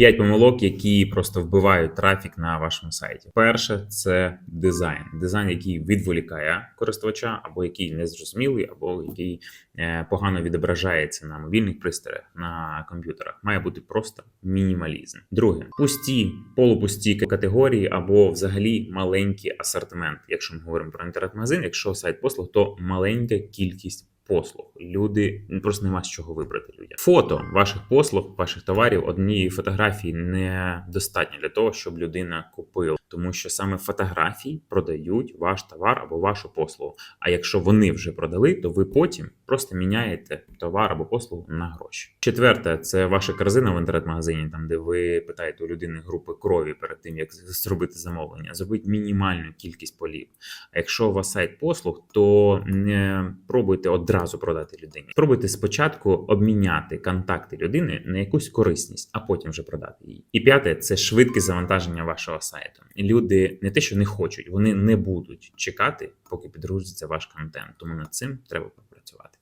П'ять помилок, які просто вбивають трафік на вашому сайті. Перше це дизайн. Дизайн, який відволікає користувача, або який незрозумілий, або який е, погано відображається на мобільних пристроях на комп'ютерах. Має бути просто мінімалізм. Друге, пусті, полупусті категорії або взагалі маленький асортимент. Якщо ми говоримо про інтернет-магазин, якщо сайт послуг, то маленька кількість. Послуг люди ну, просто нема з чого вибрати людям. Фото ваших послуг, ваших товарів, однієї фотографії недостатньо для того, щоб людина купила, тому що саме фотографії продають ваш товар або вашу послугу. А якщо вони вже продали, то ви потім просто міняєте товар або послугу на гроші. Четверте, це ваша корзина в інтернет-магазині, там де ви питаєте у людини групи крові перед тим, як зробити замовлення. Зробіть мінімальну кількість полів. А якщо у вас сайт послуг, то не пробуйте одразу продати людині. Пробуйте спочатку обміняти контакти людини на якусь корисність, а потім вже продати її. І п'яте це швидке завантаження вашого сайту. Люди не те, що не хочуть, вони не будуть чекати, поки підгрузиться ваш контент. Тому над цим треба попрацювати.